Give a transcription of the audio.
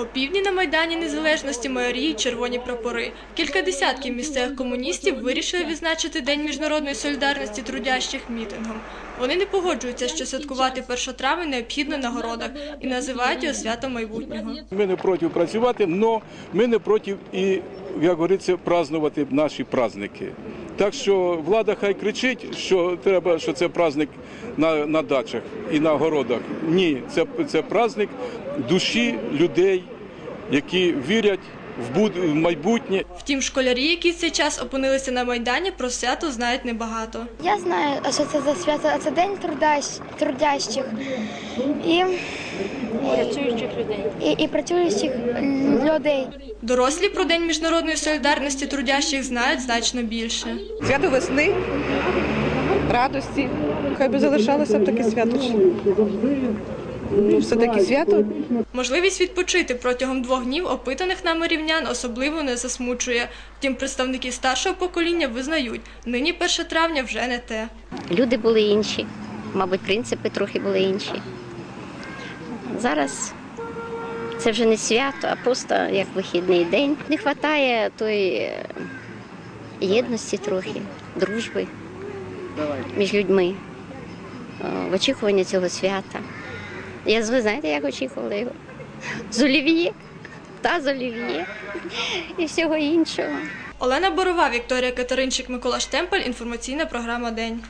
Опівдні на Майдані Незалежності майорії червоні прапори. Кілька десятків місцевих комуністів вирішили відзначити День міжнародної солідарності трудящих мітингом. Вони не погоджуються, що святкувати 1 травня необхідно на городах і називають його святом майбутнього. Ми не проти працювати, але ми не проти і, як говориться, празднувати наші праздники. Так що влада хай кричить, що треба, що це праздник на, на дачах і на городах. Ні, це, це праздник душі людей, які вірять в, майбутнє. Втім, школярі, які в цей час опинилися на Майдані, про свято знають небагато. Я знаю, що це за свято, а це день трудящих і, працюючих людей. і, і працюючих людей. Дорослі про День міжнародної солідарності трудящих знають значно більше. Свято весни, радості. Хай би залишалося б таке свято. Ну, все-таки свято. Можливість відпочити протягом двох днів опитаних нами рівнян особливо не засмучує. Втім, представники старшого покоління визнають, нині 1 травня вже не те. Люди були інші, мабуть, принципи трохи були інші. Зараз це вже не свято, а просто як вихідний день. Не вистачає тої е, єдності трохи, дружби між людьми, е, в очікуванні цього свята. Я ви знаєте, як очікувала його? З олів'є, та з олів'є і всього іншого. Олена Борова, Вікторія Катеринчик, Микола Штемпель. Інформаційна програма День.